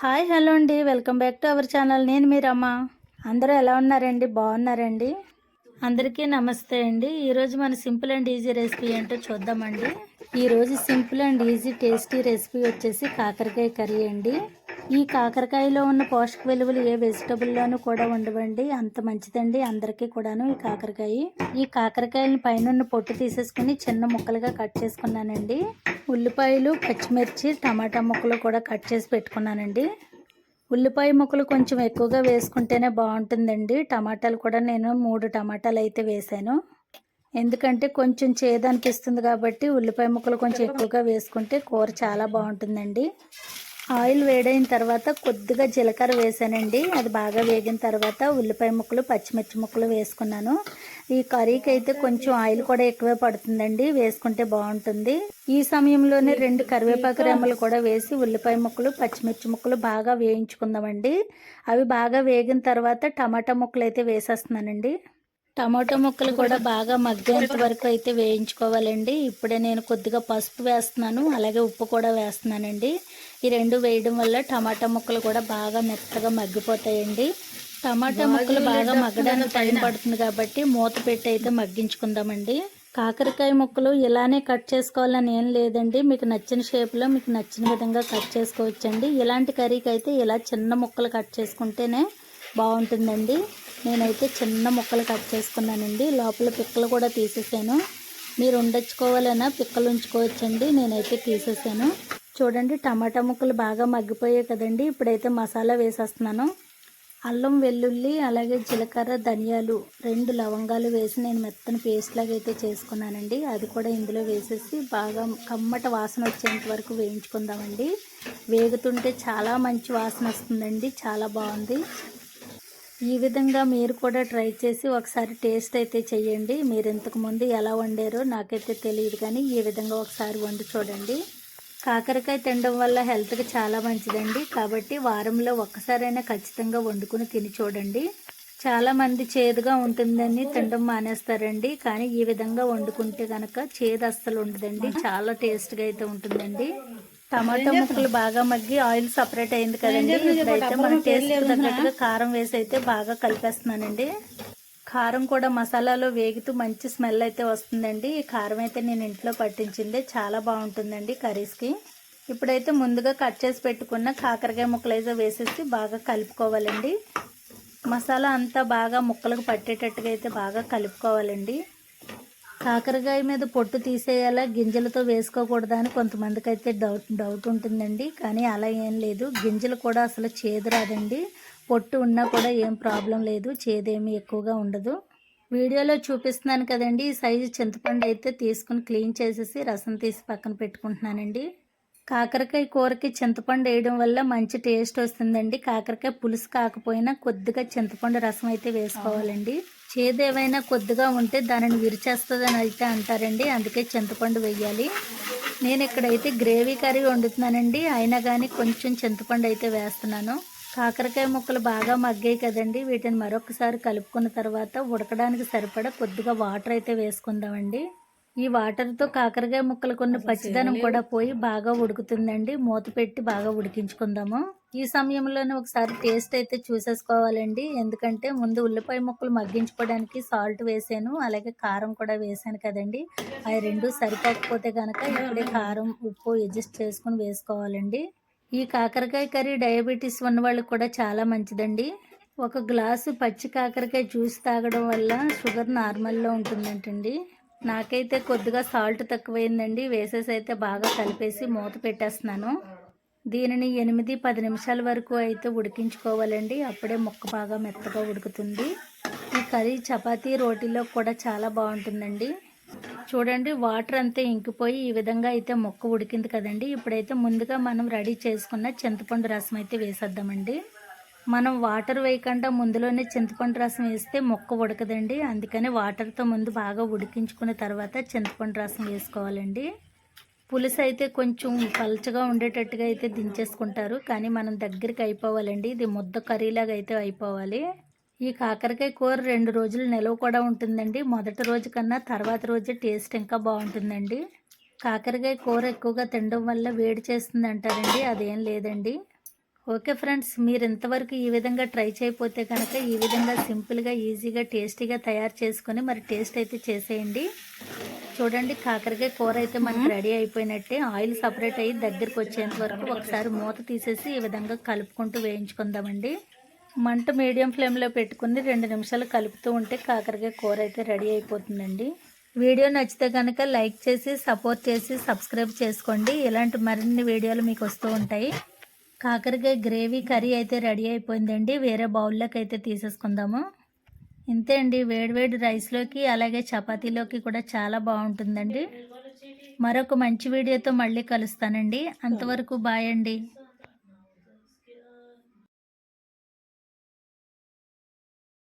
Hi hello అండి. Welcome back to our channel. నేను మీరమ్మ అందరూ ఎలా ఉన్నారండి? బాగున్నారండి? అందరికీ నమస్తే అండి. ఈరోజు మన సింపుల్ అండ్ ఈజీ రెసిపీ ఏంటో చూద్దామండి. ఈరోజు simple and easy tasty recipe వచ్చేసి కాకరకాయ కర్రీ అండి. ఈ కాకరకాయలో ఉన్న పోషక విలువలు ఏ వెజిటబుల్లోనూ కూడా ఉండవండి. అంత మంచిదండి అందరికీ కూడాను ఈ కాకరకాయ. ఈ కాకరకాయలను పైన పొట్టు తీసేసుకుని చిన్న ముక్కలుగా కట్ చేసుకున్నానండి. ఉల్లిపాయలు పచ్చిమిర్చి టమాటా ముక్కలు కూడా కట్ చేసి పెట్టుకున్నానండి. ఉల్లిపాయ ముక్కలు కొంచెం ఎక్కువగా వేసుకుంటేనే బాగుంటుందండి. టమాటాలు కూడా నేను మూడు టమాటాలు అయితే వేసాను. ఎందుకంటే కొంచెం చేదనిపిస్తుంది కాబట్టి ఉల్లిపాయ ముక్కలు కొంచెం ఎక్కువగా వేసుకుంటే కూర చాలా బాగుంటుందండి. ఆయిల్ వేడైన తర్వాత కొద్దిగా జీలకర్ర వేసానండి. అది బాగా వేగిన తర్వాత ఉల్లిపాయ ముక్కలు పచ్చిమిర్చి ముక్కలు వేసుకున్నాను. ఈ కర్రీకి అయితే కొంచెం ఆయిల్ కూడా ఎక్కువే పడుతుందండి. వేసుకుంటే బాగుంటుంది. ఈ సమయంలోనే రెండు కరివేపాకు రెమ్మలు కూడా వేసి ఉల్లిపాయ ముక్కలు పచ్చిమిర్చి ముక్కలు బాగా వేయించుకుందామండి. అవి బాగా వేగిన తర్వాత టమాటా ముక్కలు అయితే వేసేస్తున్నానండి. టమాటో ముక్కలు కూడా బాగా మగ్గేంత వరకు అయితే వేయించుకోవాలండి. ఇప్పుడే నేను కొద్దిగా పసుపు వేస్తున్నాను అలాగే ఉప్పు కూడా వేస్తున్నానండి. ఈ రెండు వేయడం వల్ల టమాటా ముక్కలు కూడా బాగా మెత్తగా మగ్గిపోతాయండి. టమాటా ముక్కలు బాగా మగ్గడానికి టైం పడుతుంది కాబట్టి మూత పెట్టి అయితే మగ్గించుకుందామండి. కాకరకాయ ముక్కలు ఇలానే కట్ చేసుకోవాలని ఏం లేదండి. మీకు నచ్చిన షేప్లో మీకు నచ్చిన విధంగా కట్ చేసుకోవచ్చండి. ఇలాంటి కర్రీకి అయితే ఇలా చిన్న ముక్కలు కట్ చేసుకుంటేనే బాగుంటుందండి. నేనైతే చిన్న ముక్కలు కట్ చేసుకున్నానండి. లోపల పిక్కలు కూడా తీసేసాను. మీరు ఉండొచ్చుకోవాలన్నా పిక్కలు ఉంచుకోవచ్చండి. నేనైతే తీసేసాను. చూడండి టమాటా ముక్కలు బాగా మగ్గిపోయాయి కదండి. ఇప్పుడైతే మసాలా వేసేస్తున్నాను. అల్లం వెల్లుల్లి అలాగే జీలకర్ర ధనియాలు రెండు లవంగాలు వేసి నేను మెత్తని పేస్ట్ లాగా అయితే చేసుకున్నానండి. అది కూడా ఇందులో వేసేసి బాగా కమ్మట వాసన వచ్చేంత వరకు వేయించుకుందామండి. వేగుతుంటే చాలా మంచి వాసన వస్తుందండి. చాలా బాగుంది. ఈ విధంగా మీరు కూడా ట్రై చేసి ఒకసారి టేస్ట్ అయితే చేయండి మీరు ఇంతకుముందు ఎలా వండారో నాకైతే తెలియదు కానీ ఈ విధంగా ఒకసారి వండి చూడండి. కాకరకాయ తినడం వల్ల హెల్త్కి చాలా మంచిదండి. కాబట్టి వారంలో ఒక్కసారైనా ఖచ్చితంగా వండుకుని తిని చూడండి. చాలామంది చేదుగా ఉంటుందని తినడం మానేస్తారండి. కానీ ఈ విధంగా వండుకుంటే కనుక చేదు అస్సలు ఉండదండి. చాలా టేస్ట్గా అయితే ఉంటుందండి. టమాటా ముక్కలు బాగా మగ్గి ఆయిల్ సపరేట్ అయింది కదండి. ఇప్పుడైతే మన టేస్ట్ తగ్గట్టుగా కారం వేసి అయితే బాగా కలిపేస్తున్నానండి. కారం కూడా మసాలాలో వేగుతూ మంచి స్మెల్ అయితే వస్తుందండి. ఈ కారం అయితే నేను ఇంట్లో పట్టించింది. చాలా బాగుంటుందండి కర్రీస్కి. ఇప్పుడైతే ముందుగా కట్ చేసి పెట్టుకున్న కాకరకాయ ముక్కలు అయితే వేసేసి బాగా కలుపుకోవాలండి. మసాలా అంతా బాగా ముక్కలకు పట్టేటట్టుగా అయితే బాగా కలుపుకోవాలండి. కాకరకాయ మీద పొట్టు తీసేయాలా గింజలతో వేసుకోకూడదా అని కొంతమందికి అయితే డౌట్ డౌట్ ఉంటుందండి. కానీ అలా ఏం లేదు. గింజలు కూడా అసలు చేదు రాదండి పొట్టు ఉన్నా కూడా ఏం ప్రాబ్లం లేదు. చేదేమి ఎక్కువగా ఉండదు. వీడియోలో చూపిస్తున్నాను కదండి. ఈ సైజు చింతపండు అయితే తీసుకుని క్లీన్ చేసేసి రసం తీసి పక్కన పెట్టుకుంటున్నానండి. కాకరకాయ కూరకి చింతపండు వేయడం వల్ల మంచి టేస్ట్ వస్తుందండి. కాకరకాయ పులుసు కాకపోయినా కొద్దిగా చింతపండు రసం అయితే వేసుకోవాలండి. చేదు ఏమైనా కొద్దిగా ఉంటే దానిని విరిచేస్తుందని అయితే అంటారండి. అందుకే చింతపండు వేయాలి. నేను ఇక్కడైతే గ్రేవీ కర్రీ వండుతున్నానండి. అయినా కానీ కొంచెం చింతపండు అయితే వేస్తున్నాను. కాకరకాయ ముక్కలు బాగా మగ్గాయి కదండి. వీటిని మరొకసారి కలుపుకున్న తర్వాత ఉడకడానికి సరిపడా కొద్దిగా వాటర్ అయితే వేసుకుందామండి. ఈ వాటర్తో కాకరకాయ ముక్కలకు ఉన్న పచ్చిదనం కూడా పోయి బాగా ఉడుకుతుందండి. మూత పెట్టి బాగా ఉడికించుకుందాము. ఈ సమయంలోనే ఒకసారి టేస్ట్ అయితే చూసేసుకోవాలండి. ఎందుకంటే ముందు ఉల్లిపాయ ముక్కలు మగ్గించుకోవడానికి సాల్ట్ వేసాను. అలాగే కారం కూడా వేసాను కదండి. అవి రెండు సరిపోకపోతే కనుక ఇప్పుడే కారం ఉప్పు అడ్జస్ట్ చేసుకుని వేసుకోవాలండి. ఈ కాకరకాయ కర్రీ డయాబెటీస్ ఉన్న వాళ్ళకి కూడా చాలా మంచిదండి. ఒక గ్లాసు పచ్చి కాకరకాయ జ్యూస్ తాగడం వల్ల షుగర్ నార్మల్లో ఉంటుందంటండి. నాకైతే కొద్దిగా సాల్ట్ తక్కువైందండి. వేసేసి అయితే బాగా కలిపేసి మూత పెట్టేస్తున్నాను. దీనిని ఎనిమిది పది నిమిషాల వరకు అయితే ఉడికించుకోవాలండి. అప్పుడే ముక్క బాగా మెత్తగా ఉడుకుతుంది. ఈ కర్రీ చపాతీ రోటీలో కూడా చాలా బాగుంటుందండి. చూడండి వాటర్ అంతా ఇంకిపోయి ఈ విధంగా అయితే మొక్క ఉడికింది కదండి. ఇప్పుడైతే ముందుగా మనం రెడీ చేసుకున్న చింతపండు రసం అయితే వేసేద్దామండి. మనం వాటర్ వేయకుండా ముందులోనే చింతపండు రసం వేస్తే మొక్క ఉడకదండి. అందుకని వాటర్తో ముందు బాగా ఉడికించుకున్న తర్వాత చింతపండు రసం వేసుకోవాలండి. పులుసు అయితే కొంచెం పలచగా ఉండేటట్టుగా అయితే దించేసుకుంటారు. కానీ మనం దగ్గరికి అయిపోవాలండి. ఇది ముద్ద కర్రీలాగా అయితే అయిపోవాలి. ఈ కాకరకాయ కూర రెండు రోజులు నిలవ కూడా ఉంటుందండి. మొదటి రోజు కన్నా తర్వాత రోజు టేస్ట్ ఇంకా బాగుంటుందండి. కాకరకాయ కూర ఎక్కువగా తినడం వల్ల వేడి చేస్తుంది అంటారండి అదేం లేదండి. ఓకే ఫ్రెండ్స్ మీరు ఇంతవరకు ఈ విధంగా ట్రై చేయకపోతే కనుక ఈ విధంగా సింపుల్గా ఈజీగా టేస్టీగా తయారు చేసుకొని మరి టేస్ట్ అయితే చేసేయండి. చూడండి కాకరకాయ కూర అయితే మనకి రెడీ అయిపోయినట్టే. ఆయిల్ సపరేట్ అయ్యి దగ్గరికి వచ్చేంత వరకు ఒకసారి మూత తీసేసి ఈ విధంగా కలుపుకుంటూ వేయించుకుందామండి. మంట మీడియం ఫ్లేమ్లో పెట్టుకుని రెండు నిమిషాలు కలుపుతూ ఉంటే కాకరకాయ కూర అయితే రెడీ అయిపోతుందండి. వీడియో నచ్చితే కనుక లైక్ చేసి సపోర్ట్ చేసి సబ్స్క్రైబ్ చేసుకోండి. ఇలాంటి మరిన్ని వీడియోలు మీకు వస్తూ ఉంటాయి. కాకరకాయ గ్రేవీ కర్రీ అయితే రెడీ అయిపోయిందండి. వేరే బౌల్లోకి అయితే తీసేసుకుందాము. ఇంతే అండి. వేడివేడి రైస్లోకి అలాగే చపాతీలోకి కూడా చాలా బాగుంటుందండి. మరొక మంచి వీడియోతో మళ్ళీ కలుస్తానండి. అంతవరకు బాయ్ అండి.